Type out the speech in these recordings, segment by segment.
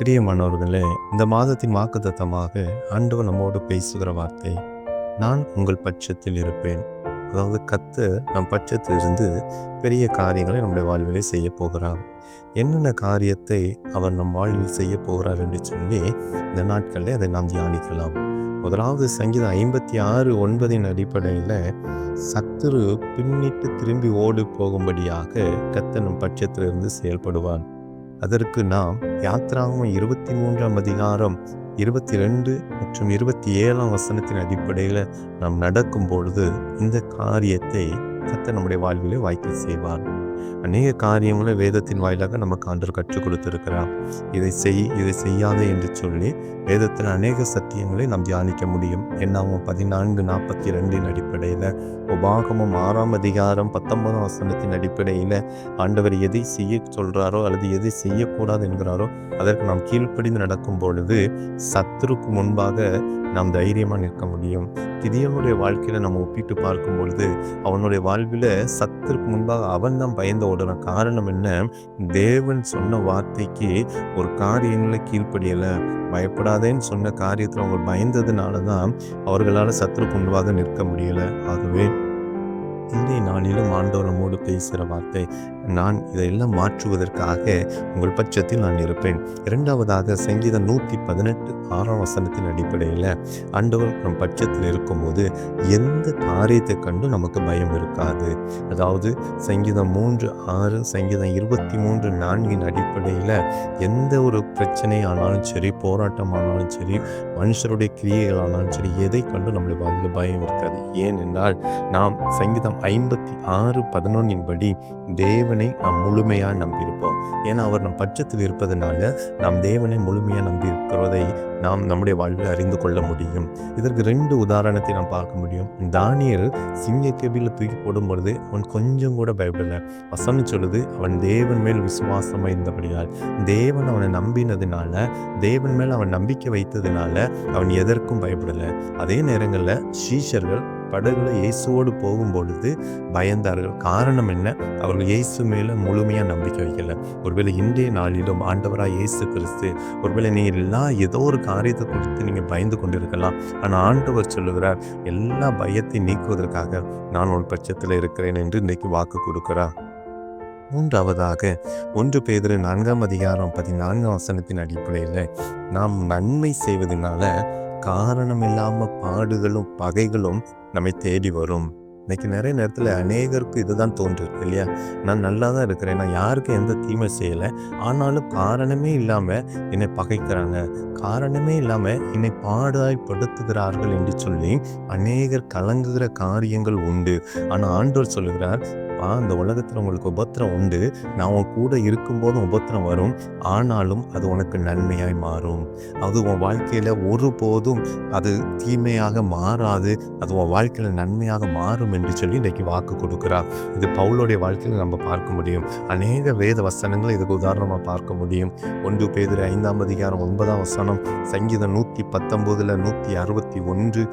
பிரியமானவர்களே இந்த மாதத்தின் வாக்குத்தத்தமாக ஆண்டவர் நம்மோடு பேசுகிற வார்த்தை நான் உங்கள் பட்சத்தில் இருப்பேன். அதாவது கத்து நம் பட்சத்திலிருந்து பெரிய காரியங்களை நம்முடைய வாழ்விலே செய்ய போகிறார். என்னென்ன காரியத்தை அவர் நம் வாழ்வில் செய்ய போகிறார் என்று சொல்லி இந்த நாட்களில் அதை நாம் தியானிக்கலாம். முதலாவது சங்கீதம் ஐம்பத்தி ஆறு ஒன்பதின் அடிப்படையில் சத்துரு பின்னிட்டு திரும்பி ஓடி போகும்படியாக கத்த நம் பட்சத்திலிருந்து செயல்படுவான் அதற்கு நாம் யாத்ராவும் இருபத்தி மூன்றாம் அதிகாரம் இருபத்தி ரெண்டு மற்றும் இருபத்தி ஏழாம் வசனத்தின் அடிப்படையில் நாம் நடக்கும் பொழுது இந்த காரியத்தை கத்த நம்முடைய வாழ்விலே வாய்க்க செய்வார். அநேக காரியங்களை வேதத்தின் வாயிலாக நமக்கு ஆண்டவர் கற்றுக் கொடுத்திருக்கிறார். இதை செய் இதை செய்யாதே என்று சொல்லி வேதத்தில் அநேக சத்தியங்களை நாம் தியானிக்க முடியும். என்னாகும் பதினான்கு நாற்பத்தி ரெண்டின் அடிப்படையில் உபாகமும் ஆறாம் அதிகாரம் பத்தொன்பதாம் வசனத்தின் அடிப்படையில் ஆண்டவர் எதை செய்ய சொல்கிறாரோ அல்லது எதை செய்யக்கூடாது என்கிறாரோ அதற்கு நாம் கீழ்ப்படிந்து நடக்கும் பொழுது சத்துருக்கு முன்பாக நாம் தைரியமாக நிற்க முடியும். கிதியனுடைய வாழ்க்கையில் நம்ம ஒப்பிட்டு பார்க்கும் பொழுது அவனுடைய வாழ்வில் சத்திற்கு முன்பாக அவன் தான் பயந்த ஓடுறான் காரணம் என்ன? தேவன் சொன்ன வார்த்தைக்கு ஒரு காரியங்களை கீழ்ப்படியலை. பயப்படாதேன்னு சொன்ன காரியத்தில் அவங்க பயந்ததுனால தான் அவர்களால் சத்திற்கு முன்பாக நிற்க முடியலை. ஆகவே இன்றைய நாளிலும் ஆண்டவர் நம்மோடு பேசுகிற வார்த்தை நான் இதையெல்லாம் மாற்றுவதற்காக உங்கள் பட்சத்தில் நான் இருப்பேன். இரண்டாவதாக சங்கீதம் நூற்றி பதினெட்டு ஆறாம் வசனத்தின் அடிப்படையில் ஆண்டவர் நம் பட்சத்தில் இருக்கும்போது எந்த காரியத்தை கண்டும் நமக்கு பயம் இருக்காது. அதாவது சங்கீதம் மூன்று ஆறு சங்கீதம் இருபத்தி மூன்று நான்கின் அடிப்படையில் எந்த ஒரு பிரச்சனை ஆனாலும் சரி போராட்டம் ஆனாலும் சரி மனுஷருடைய கிரியைகள் ஆனாலும் சரி எதை கண்டு நம்மளுக்கு பயம் இருக்காது. ஏனென்றால் நாம் சங்கீதம் ஐம்பத்தி ஆறு பதினொன்னின் படி தேவனை நாம் முழுமையாக நம்பியிருப்போம். ஏன்னா அவர் நம் பட்சத்தில் இருப்பதனால நாம் தேவனை முழுமையாக நம்பியிருக்கிறதை நாம் நம்முடைய வாழ்வில் அறிந்து கொள்ள முடியும். இதற்கு ரெண்டு உதாரணத்தை நாம் பார்க்க முடியும். தானியல் சிங்க கேபியில் தூக்கி போடும் பொழுது அவன் கொஞ்சம் கூட பயப்படலை. வசனம் சொல்லுது அவன் தேவன் மேல் விசுவாசமாக இருந்தபடியால் தேவன் அவனை நம்பினதுனால தேவன் மேல் அவன் நம்பிக்கை வைத்ததுனால அவன் எதற்கும் பயப்படலை. அதே நேரங்களில் சீஷர்கள் படகுல இயேசுவோடு போகும் பொழுது பயந்தார்கள். காரணம் என்ன? அவர்கள் இயேசு மேலே முழுமையாக நம்பிக்கை வைக்கல. ஒருவேளை இன்றைய நாளிலும் ஆண்டவராக இயேசு கிறிஸ்து ஒருவேளை நீங்கள் எல்லாம் ஏதோ ஒரு காரியத்தை குறித்து நீங்கள் பயந்து கொண்டிருக்கலாம். ஆனால் ஆண்டவர் சொல்லுகிறார் எல்லா பயத்தை நீக்குவதற்காக நான் ஒரு பட்சத்தில் இருக்கிறேன் என்று இன்றைக்கு வாக்கு கொடுக்கிறார். மூன்றாவதாக ஒன்று பேதிரு நான்காம் அதிகாரம் பதினான்காம் வசனத்தின் அடிப்படையில் நாம் நன்மை செய்வதனால காரணம் இல்லாமல் பாடுகளும் பகைகளும் நம்மை தேடி வரும். இன்னைக்கு நிறைய நேரத்தில் அநேகருக்கு இதுதான் தோன்றிருக்கு இல்லையா? நான் நல்லா தான் இருக்கிறேன் நான் யாருக்கும் எந்த தீமை செய்யலை. ஆனாலும் காரணமே இல்லாமல் என்னை பகைக்கிறாங்க. காரணமே இல்லாமல் என்னை பாடாய்படுத்துகிறார்கள் என்று சொல்லி அநேகர் கலங்குகிற காரியங்கள் உண்டு. ஆனால் ஆண்டோர் சொல்லுகிறார் அப்பா இந்த உலகத்தில் உங்களுக்கு உபத்திரம் உண்டு. நான் உன் கூட இருக்கும்போதும் உபத்திரம் வரும். ஆனாலும் அது உனக்கு நன்மையாய் மாறும். அது உன் வாழ்க்கையில் ஒருபோதும் அது தீமையாக மாறாது. அது உன் வாழ்க்கையில் நன்மையாக மாறும் என்று சொல்லி இன்றைக்கு வாக்கு கொடுக்குறார். இது பவுலோடைய வாழ்க்கையில் நம்ம பார்க்க முடியும். அநேக வேத வசனங்களை இதுக்கு உதாரணமாக பார்க்க முடியும். ஒன்று பேதிர ஐந்தாம் அதிகாரம் ஒன்பதாம் வசனம் சங்கீதம் நூற்றி பத்தொம்போதில் நூற்றி அறுபத்தி ஒன்று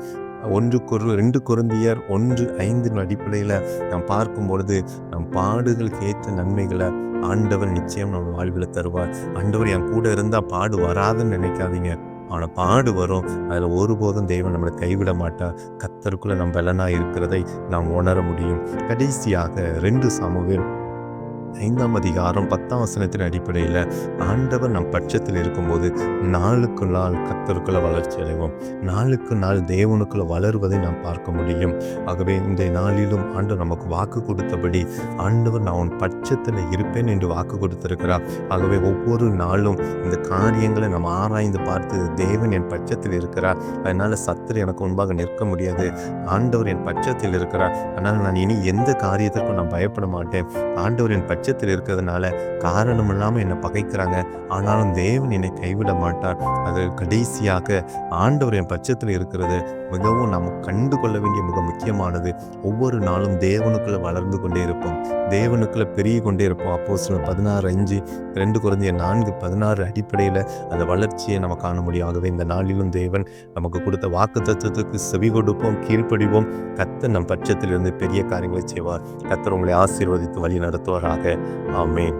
ஒன்று குரு ரெண்டு குருந்தியர் ஒன்று ஐந்தின் அடிப்படையில் நாம் பார்க்கும் பொழுது நம் பாடுகளுக்கு ஏற்ற நன்மைகளை ஆண்டவர் நிச்சயம் நம்ம வாழ்வில் தருவார். ஆண்டவர் என் கூட இருந்தால் பாடு வராதுன்னு நினைக்காதீங்க. அவனை பாடு வரும். அதில் ஒருபோதும் தெய்வம் நம்மளை கைவிட மாட்டார். கத்தருக்குள்ளே நம்ம பலனாக இருக்கிறதை நாம் உணர முடியும். கடைசியாக ரெண்டு சமூகம் ஐந்தாம் அதிகாரம் பத்தாம் வசனத்தின் அடிப்படையில் ஆண்டவர் நம் பட்சத்தில் இருக்கும்போது நாளுக்கு நாள் கத்தருக்குள்ள வளர்ச்சி அடைவோம். நாளுக்கு நாள் தேவனுக்குள்ள வளருவதை நாம் பார்க்க முடியும். ஆகவே இந்த நாளிலும் ஆண்டவர் நமக்கு வாக்கு கொடுத்தபடி ஆண்டவர் நான் உன் பட்சத்தில் இருப்பேன் என்று வாக்கு கொடுத்திருக்கிறார். ஆகவே ஒவ்வொரு நாளும் இந்த காரியங்களை நாம் ஆராய்ந்து பார்த்து தேவன் என் பட்சத்தில் இருக்கிறார். அதனால் சத்துரு எனக்கு முன்பாக நிற்க முடியாது. ஆண்டவர் என் பட்சத்தில் இருக்கிறார். அதனால் நான் இனி எந்த காரியத்திற்கும் நான் பயப்பட மாட்டேன். ஆண்டவர் என் பட்சத்தில் இருக்கிறதுனால காரணம் இல்லாமல் என்னை பகைக்கிறாங்க. ஆனாலும் தேவன் என்னை கைவிட மாட்டார். அது கடைசியாக ஆண்டவர் என் பட்சத்தில் இருக்கிறது. மிகவும் நாம் கண்டு கொள்ள வேண்டிய மிக முக்கியமானது. ஒவ்வொரு நாளும் தேவனுக்குள்ளே வளர்ந்து கொண்டே இருப்போம். தேவனுக்குள்ளே பெருகி கொண்டே இருப்போம். அப்போ சில பதினாறு அஞ்சு ரெண்டு குறைஞ்ச நான்கு பதினாறு அடிப்படையில் அந்த வளர்ச்சியை நம்ம காண முடியும். ஆகவே இந்த நாளிலும் தேவன் நமக்கு கொடுத்த வாக்கு தத்துவத்துக்கு செவி கொடுப்போம் கீழ்ப்படிவோம். கத்த நம் பட்சத்திலிருந்து பெரிய காரியங்களை செய்வார். கத்தர் உங்களை ஆசீர்வதித்து வழி நடத்துவாராக. ஆமேன்.